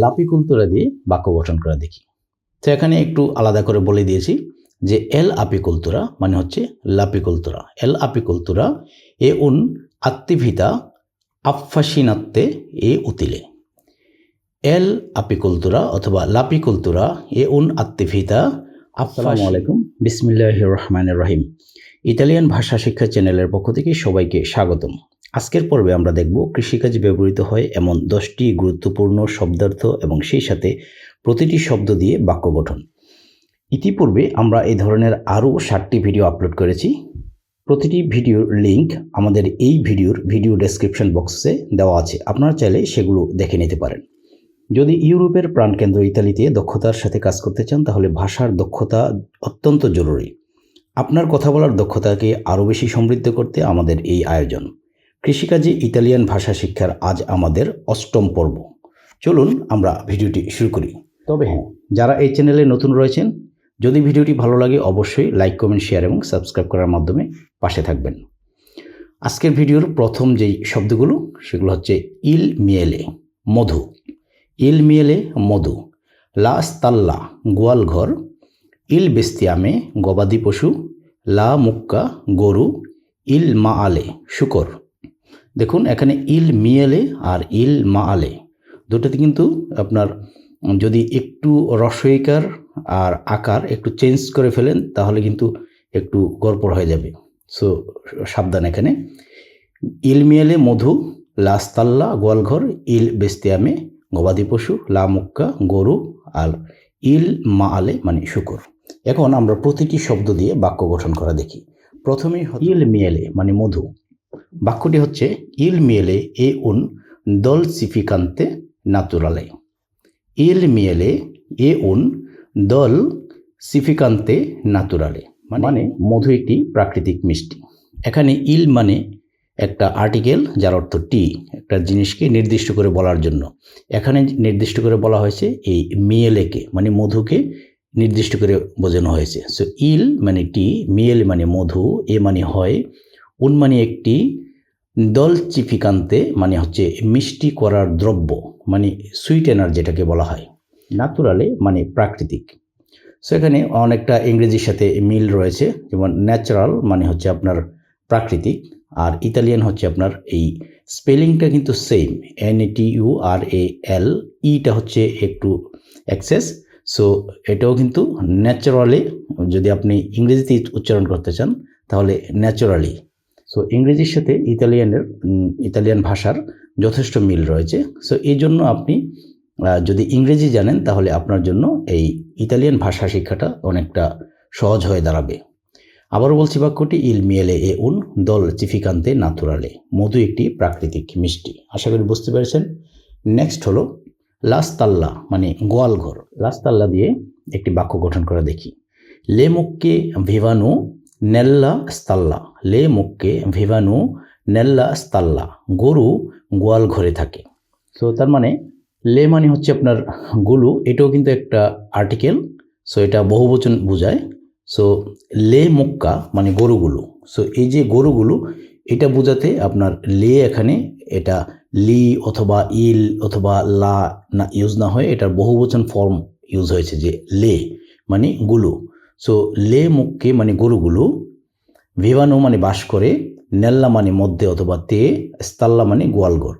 লাপিকুলতুরা দিয়ে বাক্য গঠন করা দেখি। তো এখানে একটু আলাদা করে বলে দিয়েছি যে এল আপিকুলতুরা মানে হচ্ছে লাপিকুলতুরা এল আপিকুলতুরা এ উন আত্মিভিতা আফাসিনাত্তে এ উতিলে। এল আপিকুলতুরা অথবা লাপিকুলতুরা এ উন আত্মিভিতা আসসালামু আলাইকুম। বিসমিল্লাহ রহমান রহিম। ইতালিয়ান ভাষা শিক্ষা চ্যানেলের পক্ষ থেকে সবাইকে স্বাগতম। আজকের পর্বে আমরা দেখব কৃষিকাজে ব্যবহৃত হয় এমন দশটি গুরুত্বপূর্ণ শব্দার্থ এবং সেই সাথে প্রতিটি শব্দ দিয়ে বাক্য গঠন। ইতিপূর্বে আমরা এই ধরনের আরও ষাটটি ভিডিও আপলোড করেছি। প্রতিটি ভিডিওর লিঙ্ক আমাদের এই ভিডিওর ভিডিও ডেসক্রিপশন বক্সে দেওয়া আছে। আপনারা চাইলে সেগুলো দেখে নিতে পারেন। যদি ইউরোপের প্রাণকেন্দ্র ইতালিতে দক্ষতার সাথে কাজ করতে চান, তাহলে ভাষার দক্ষতা অত্যন্ত জরুরি। আপনার কথা বলার দক্ষতাকে আরও বেশি সমৃদ্ধ করতে আমাদের এই আয়োজন। কৃষিকাজে ইতালিয়ান ভাষা শিক্ষার আজ আমাদের অষ্টম পর্ব। চলুন আমরা ভিডিওটি শুরু করি। তবে হ্যাঁ যারা এই চ্যানেলে নতুন রয়েছেন, যদি ভিডিওটি ভালো লাগে অবশ্যই লাইক, কমেন্ট, শেয়ার এবং সাবস্ক্রাইব করার মাধ্যমে পাশে থাকবেন। আজকের ভিডিওর প্রথম যেই শব্দগুলো, সেগুলো হচ্ছে ইল মিয়েলে, মধু। ইল মিয়েলে, মধু। লা স্তাল্লা গোয়ালঘর ইল বেস্তিয়ামে, গবাদি পশু। লা মুক্কা, গরু। ইল মা আলে শুকর। দেখুন, এখানে ইল মিয়েলে আর ইল মা আলে দুটোতে কিন্তু আপনার যদি একটু রসইকার আর আকার একটু চেঞ্জ করে ফেলেন, তাহলে কিন্তু একটু গড়পড় হয়ে যাবে। সো, সাবধান এখানে। ইল মিয়েলে মধু লাস্তাল্লা গোয়ালঘর, ইল বেস্তিয়ামে, গবাদি পশু, লা মুক্কা, গরু আর ইল মা আলে মানে শুকর। এখন আমরা প্রতিটি শব্দ দিয়ে বাক্য গঠন করা দেখি। প্রথমেই ইল মিয়েলে মানে মধু। বাক্যটি হচ্ছে, ইল মিয়েলে এ উন দল সিফিকান্তে নাতুরালে। ইল মিয়েলে এ উন দল সিফিকান্তে নাতুরালে। মানে মধু একটি প্রাকৃতিক মিষ্টি। এখানে ইল মানে একটা আর্টিকেল, যার অর্থ টি, একটা জিনিসকে নির্দিষ্ট করে বলার জন্য। এখানে নির্দিষ্ট করে বলা হয়েছে এই মিয়েলেকে মানে মধুকে নির্দিষ্ট করে বোঝানো হয়েছে। সো ইল মানে টি, মিয়েল মানে মধু, এ মানে হয় উন মানে একটি দল চিফিকান্তে মানে হচ্ছে মিষ্টি করার দ্রব্য মানে সুইটেনার যেটাকে বলা হয় ন্যাচুরালে মানে প্রাকৃতিক। সো এখানে অনেকটা ইংরেজির সাথে মিল রয়েছে, যেমন ন্যাচারাল মানে হচ্ছে আপনার প্রাকৃতিক, আর ইতালিয়ান হচ্ছে আপনার এই স্পেলিংটা কিন্তু same N A T U R A L ইটা হচ্ছে একটু অ্যাক্সেস সো এটাও কিন্তু ন্যাচারালি যদি আপনি ইংরেজিতে উচ্চারণ করতে চান, তাহলে ন্যাচারালি সো ইংরেজির সাথে ইতালিয়ানের ইতালিয়ান ভাষার যথেষ্ট মিল রয়েছে। সো এই জন্য আপনি যদি ইংরেজি জানেন, তাহলে আপনার জন্য এই ইতালিয়ান ভাষা শিক্ষাটা অনেকটা সহজ হয়ে দাঁড়াবে। আবারও বলছি বাক্যটি, ইল মিয়েলে এ উন দল চিফিকান্তে নাতুরালে। মধু একটি প্রাকৃতিক মিষ্টি। আশা করি বুঝতে পেরেছেন। নেক্সট হলো, লাস্তাল্লা মানে গোয়ালঘর। লাস্তাল্লা দিয়ে একটি বাক্য গঠন করা দেখি। লে মুখকে ভিভানু নেল্লা স্তাল্লা লে মুখকে ভিভানু নেল্লা স্তাল্লা গরু গোয়াল ঘরে থাকে সো তার মানে লে মানে হচ্ছে আপনার গুলু এটাও কিন্তু একটা আর্টিকেল সো এটা বহুবচন বোঝায়. সো লে মুক্কা মানে গরুগুলো সো এই যে গরুগুলো এটা বোঝাতে আপনার লে এখানে এটা লি অথবা ইল অথবা লা না ইউজ না হয়, এটার বহুবচন ফর্ম ইউজ হয়েছে যে লে মানে গুলো। সো লে মুখকে মানে গরুগুলো ভিভানু মানে বাস করে নেল্লা মানে মধ্যে অথবা তে স্তাল্লা মানে গোয়ালঘর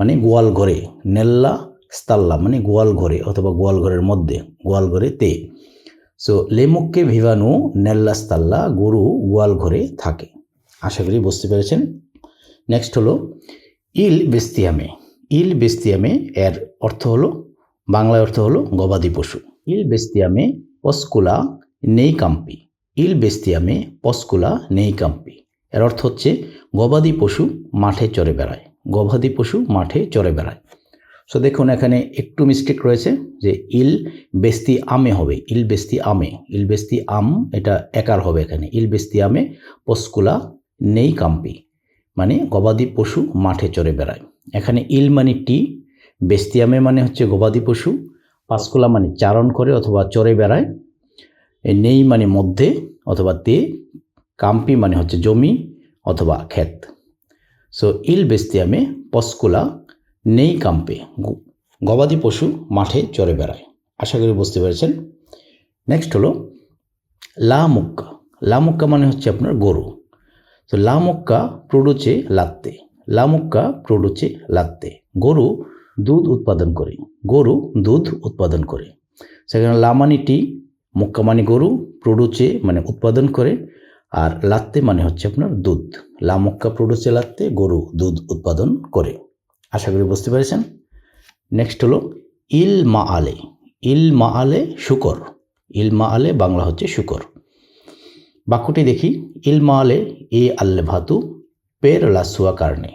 মানে গোয়াল ঘরে নেল্লা স্তাল্লা মানে গোয়াল ঘরে অথবা গোয়াল ঘরের মধ্যে গোয়াল ঘরে তে সো লেমুককে ভিভানু নেল্লা স্তাল্লা গরু গোয়াল ঘরে থাকে আশা করি বুঝতে পেরেছেন নেক্সট হলো ইল বেস্তিয়ামে ইল বেস্তিয়ামে এর অর্থ হলো বাংলায় অর্থ হলো গবাদি পশু ইল বেস্তিয়ামে পস্কুলা নেই কাম্পি ইল বেস্তিয়ামে পস্কুলা নেই কাম্পি এর অর্থ হচ্ছে গবাদি পশু মাঠে চড়ে বেড়ায়। গবাদি পশু মাঠে চড়ে বেড়ায়। সো দেখুন, এখানে একটু মিস্টেক রয়েছে যে ইল বেস্তি আমে হবে। ইল বেস্তি আমে ইল বেস্তি আম এটা একার হবে এখানে। ইল বেস্তি আমে পস্কুলা নেই কাম্পি মানে গবাদি পশু মাঠে চড়ে বেড়ায়। এখানে ইল মানে টি, বেস্তিয়ামে মানে হচ্ছে গবাদি পশু পাঁচকুলা মানে চারণ করে অথবা চড়ে বেড়ায়। নেই মানে মধ্যে অথবা তে, কাম্পি মানে হচ্ছে জমি অথবা ক্ষেত। সো ইল বেস্তিয়ামে পস্কুলা নেই কাম্পে গবাদি পশু মাঠে চড়ে বেড়ায়। আশা করি বুঝতে পেরেছেন। নেক্সট হলো লা মুক্কা লা মুক্কা মানে হচ্ছে আপনার গরু। তো লা মুক্কা প্রোডুচে লাত্তে। লা মুক্কা প্রোডুচে লাত্তে। গরু দুধ উৎপাদন করে। গরু দুধ উৎপাদন করে। সেখানে লা মানে টি মুক্কা মানে গরু প্রোডুচে মানে উৎপাদন করে, আর লাত্তে মানে হচ্ছে আপনার দুধ। লা মুক্কা প্রোডুচে লাত্তে গরু দুধ উৎপাদন করে। আশা করি বুঝতে পেরেছেন? নেক্সট হলো ইল মা আলে। ইল মা আলে শুকর। ইল মা আলে বাংলা হচ্ছে শুকর। বাক্যটি দেখি। ইল মা আলে এ আল্লে ভাতু, পের লা সুয়া কারণে।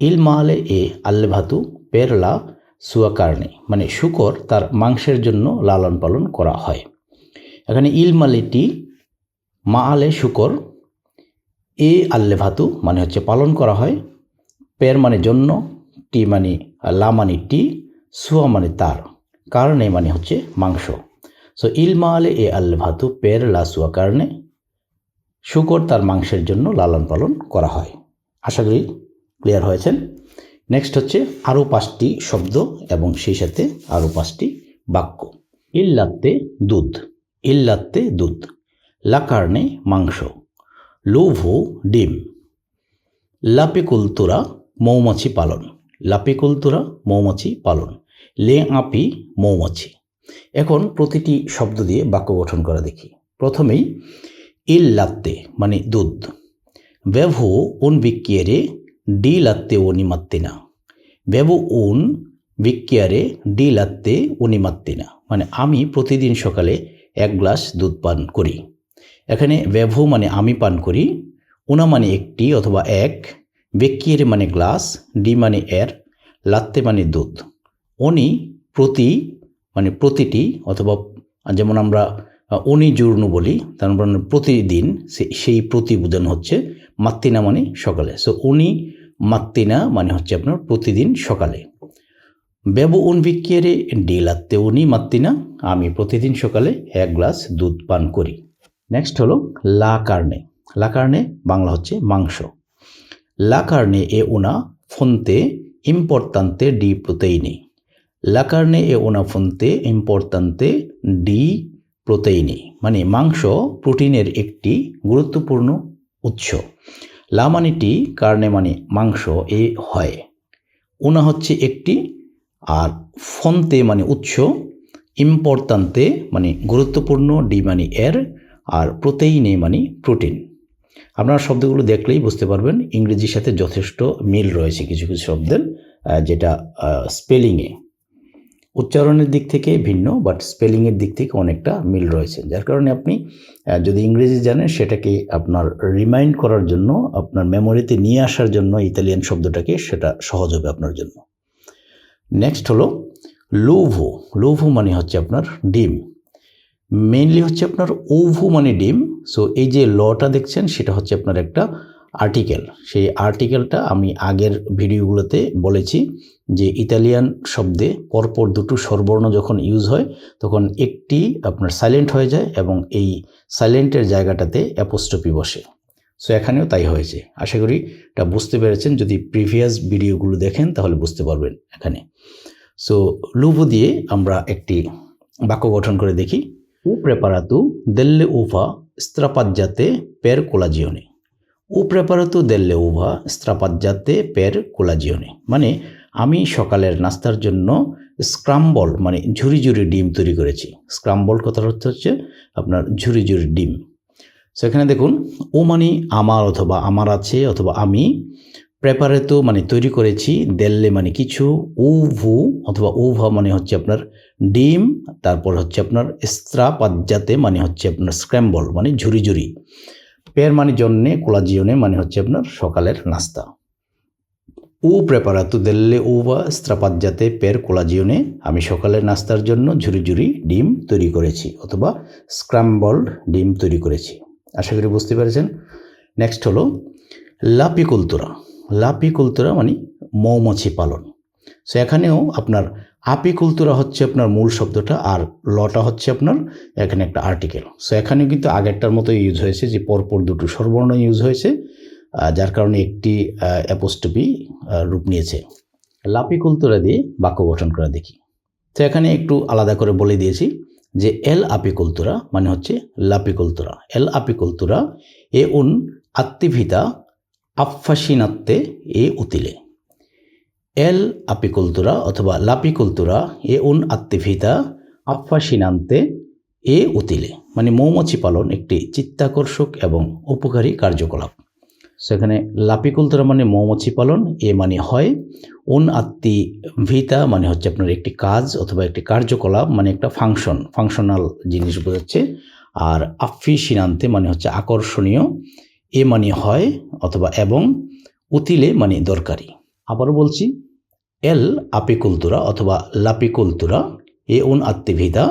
ইল মা আলে এ আল্লে ভাতু, পের লা সুয়া কারণে। মানে শুকর তার মাংসের জন্য লালন পালন করা হয়। এখানে ইল মালেটি মা আলে শুকর, এ আল্লে ভাতু মানে হচ্ছে পালন করা হয়, পের মানে জন্য, টি মানে লা মানে টি, সুয়া মানে তার, কারণে মানে হচ্ছে মাংস। সো ইলমা আলে এ আল্লে ভাতু পের, লা, সুয়া কারণে শুকর তার মাংসের জন্য লালন পালন করা হয়। আশা করি ক্লিয়ার হয়েছেন। নেক্সট হচ্ছে আরও পাঁচটি শব্দ এবং সেই সাথে আরও পাঁচটি বাক্য। ইল্লাত্তে দুধ। ইল্লাত্তে দুধ লা কারণে মাংস, লুভু ডিম। লাপিকুলতুরা মৌমাছি পালন, লাপিকুলতুরা মৌমাছি পালন লে আপি মৌমাছি। এখন প্রতিটি শব্দ দিয়ে বাক্য গঠন করা দেখি। প্রথমেই ইল লাত্তে মানে দুধ। ব্যভু উন বিক্কিয়ারে ডি লাত্তে উনি মাত্তিনা। ব্যবু উন বিক্কিয়ারে ডি লাত্তে উনি মাত্তিনা। মানে আমি প্রতিদিন সকালে এক গ্লাস দুধ পান করি। এখানে ব্যভু মানে আমি পান করি, উনা মানে একটি অথবা এক, বেক্কিয়ের মানে গ্লাস, ডি মানে এর, লাত্তে মানে দুধ। উনি প্রতি মানে প্রতিটি অথবা যেমন আমরা অনি জুর্ণু বলি, তার মানে প্রতিদিন সেই প্রতি বোঝানো হচ্ছে মাত্তিনা মানে সকালে। সো উনি মাত্তিনা মানে হচ্ছে আপনার প্রতিদিন সকালে। বেবু উন ডি লাত্তে উনি মাত্তিনা আমি প্রতিদিন সকালে এক গ্লাস দুধ পান করি। নেক্সট হলো লা কার্নে। লা কার্নে বাংলা হচ্ছে মাংস। La carne è una fonte importante di proteine. La carne è una fonte importante di proteine. মানে মাংস প্রোটিনের একটি গুরুত্বপূর্ণ উৎস। লা মানেটি কারণে মানে মাংস এ হয়। উনা হচ্ছে একটি আর ফন্তে মানে উৎস ইম্পর্তান্তে মানে গুরুত্বপূর্ণ, ডি মানে এর, আর প্রোতেইনে মানে প্রোটিন। আপনারা শব্দগুলো দেখলেই বুঝতে পারবেন, ইংরেজির সাথে যথেষ্ট মিল রয়েছে কিছু কিছু শব্দের যেটা স্পেলিংয়ে। উচ্চারণের দিক থেকে ভিন্ন, বাট স্পেলিংয়ের দিক থেকে অনেকটা মিল রয়েছে। যার কারণে আপনি যদি ইংরেজি জানেন, সেটাকে আপনার রিমাইন্ড করার জন্য, আপনার মেমোরিতে নিয়ে আসার জন্য ইতালিয়ান শব্দটাকে সেটা সহজ হবে আপনার জন্য। নেক্সট হলো লুভো। লুভো মানে হচ্ছে আপনার ডিম। মেইনলি হচ্ছে আপনার ওভু মানে ডিম। সো এই যে লটা দেখছেন, সেটা হচ্ছে আপনার একটা আর্টিকেল সেই আর্টিকেলটা আমি আগের ভিডিওগুলোতে বলেছি যে ইতালিয়ান শব্দে পরপর দুটো স্বরবর্ণ যখন ইউজ হয়, তখন একটি আপনার সাইলেন্ট হয়ে যায় এবং এই সাইলেন্টের জায়গাটাতে অ্যাপোস্টপি বসে। সো এখানেও তাই হয়েছে। আশা করি এটা বুঝতে পেরেছেন। যদি প্রিভিয়াস ভিডিওগুলো দেখেন, তাহলে বুঝতে পারবেন এখানে। সো লুভু দিয়ে আমরা একটি বাক্য গঠন করে দেখি। U preparato delle uva strapaggiate per colazione. U preparato delle uva strapaggiate per colazione. মানে আমি সকালের নাস্তার জন্য স্ক্রাম্বল মানে ঝুরি ঝুরি ডিম তৈরি করেছি। স্ক্রাম্বল অর্থ হচ্ছে আপনার ঝুরি ঝুরি ডিম। সেখানে দেখুন, ও মানে আমার অথবা আমার আছে অথবা আমি প্রেপারেতো মানে তৈরি করেছি দেল্লে মানে কিছু উভু অথবা উভা মানে হচ্ছে আপনার ডিম, তারপর হচ্ছে আপনার স্ত্রা পাজ্জাতে মানে হচ্ছে আপনার স্ক্র্যাম্বল মানে ঝুরি ঝুরি। পের মানে জন্যে কোলাজিওনে মানে হচ্ছে আপনার সকালের নাস্তা। উ প্রেপারাতু দেল্লে উ বা স্ত্রাপাজ্জাতে পের কোলাজিওনে আমি সকালের নাস্তার জন্য ঝুরি ঝুরি ডিম তৈরি করেছি অথবা স্ক্রাম্বলড ডিম তৈরি করেছি। আশা করি বুঝতে পেরেছেন। নেক্সট হলো লাপিকুলতুরা লাপিকুলতুরা মানে মৌমাছি পালন। সো এখানেও আপনার আপিকুলতুরা হচ্ছে আপনার মূল শব্দটা আর লটা হচ্ছে আপনার এখানে একটা আর্টিকেল সো এখানে কিন্তু আগেরটার মতো ইউজ হয়েছে যে পরপর দুটো সর্বর্ণ ইউজ হয়েছে যার কারণে একটি অ্যাপোস্টপি রূপ নিয়েছে। লাপিকুলতুরা দিয়ে বাক্য গঠন করা দেখি। তো, এখানে একটু আলাদা করে বলে দিয়েছি। যে এল আপিকুলতুরা মানে হচ্ছে লাপিকুলতুরা। এল আপিকুলতুরা, এ উন আত্মিভিতা আফাসিনাত্তে এ উতিলে। এল আপিকুলতুরা অথবা লাপিকুলতুরা, এ উন আত্মিভিতা আফাসিনান্তে এ উতিলে। মানে মৌমাছি পালন একটি চিত্তাকর্ষক এবং উপকারী কার্যকলাপ। সেখানে লাপিকুলতুরা মানে মৌমাছি পালন, এ মানে হয় উন আত্মি ভিতা মানে হচ্ছে আপনার একটি কাজ অথবা একটি কার্যকলাপ মানে একটা ফাংশন ফাংশনাল জিনিস বোঝাচ্ছে। আর আফি সিনান্তে মানে হচ্ছে আকর্ষণীয়, এ মানে হয় অথবা এবং উতিলে মানে দরকারি। আবারও বলছি, এল আপিকুলতুরা অথবা লাপিকুলতুরা, এ উন আত্মিভিতা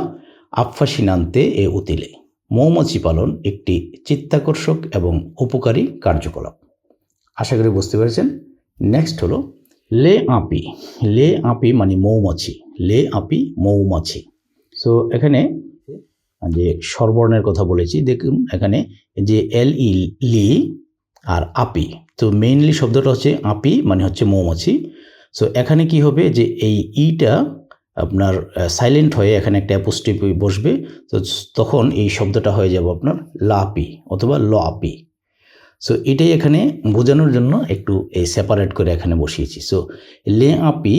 আফাসিনান্তে এ উতিলে। মৌমাছি পালন একটি চিত্তাকর্ষক এবং উপকারী কার্যকলাপ। আশা করি বুঝতে পেরেছেন। নেক্সট হলো লে আঁপি লে আঁপি মানে মৌমাছি। লে আঁপি মৌমাছি। সো এখানে যে স্বরবর্ণের কথা বলেছি, দেখুন এখানে যে এল ই লি আর আপি। তো মেইনলি শব্দটা হচ্ছে আপি মানে হচ্ছে মৌমাছি। সো এখানে কি হবে যে এই ইটা আপনার সাইলেন্ট হয়ে এখানে একটা অ্যাপোস্টিপি বসবে, তো তখন এই শব্দটা হয়ে যাবে আপনার লাপি অথবা ল আপি সো এটাই এখানে বোঝানোর জন্য একটু এই সেপারেট করে এখানে বসিয়েছি। সো লে আপি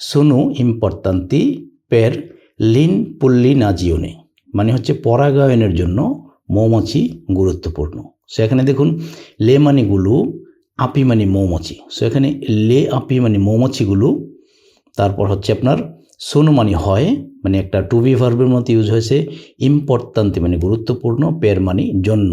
সোনু ইম্পর্তান্তি পের লিন পুল্লি নাজিওনে মানে হচ্ছে পরাগায়নের জন্য মৌমাছি গুরুত্বপূর্ণ। সো এখানে দেখুন, লে মানে গুলো, আপি মানে মৌমাছি। সো এখানে লে, আপি মানে মৌমাছিগুলো, তারপর হচ্ছে আপনার সোনু মানে হয় মানে একটা টু বি ভার্বের মতো ইউজ হয়েছে ইম্পর্তান্তি মানে গুরুত্বপূর্ণ পের মানে জন্য।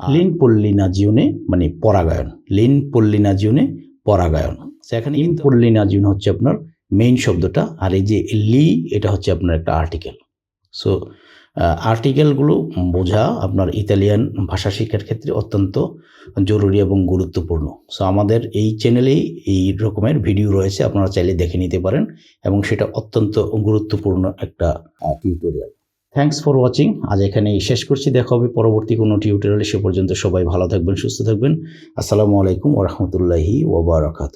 লিন পল্লিনা জিউনে মানে পরাগায়ন। লিন পল্লিনা জিউনে পরাগায়ন। সেখানে এখানে ইন পল্লিনা জিউন হচ্ছে আপনার মেইন শব্দটা আর এই যে লি এটা হচ্ছে আপনার একটা আর্টিকেল সো আর্টিকেলগুলো বোঝা আপনার ইতালিয়ান ভাষা শিক্ষার ক্ষেত্রে অত্যন্ত জরুরি এবং গুরুত্বপূর্ণ। সো আমাদের এই চ্যানেলেই এই রকমের ভিডিও রয়েছে, আপনারা চাইলে দেখে নিতে পারেন এবং সেটা অত্যন্ত গুরুত্বপূর্ণ একটা টিউটোরিয়াল থ্যাঙ্কস ফর ওয়াচিং আজ এখানেই শেষ করছি। দেখা হবে পরবর্তী কোনো টিউটোরিয়ালে সে পর্যন্ত সবাই ভালো থাকবেন, সুস্থ থাকবেন। আসসালামু আলাইকুম ওরহমতুল্লাহি ওবরাকাত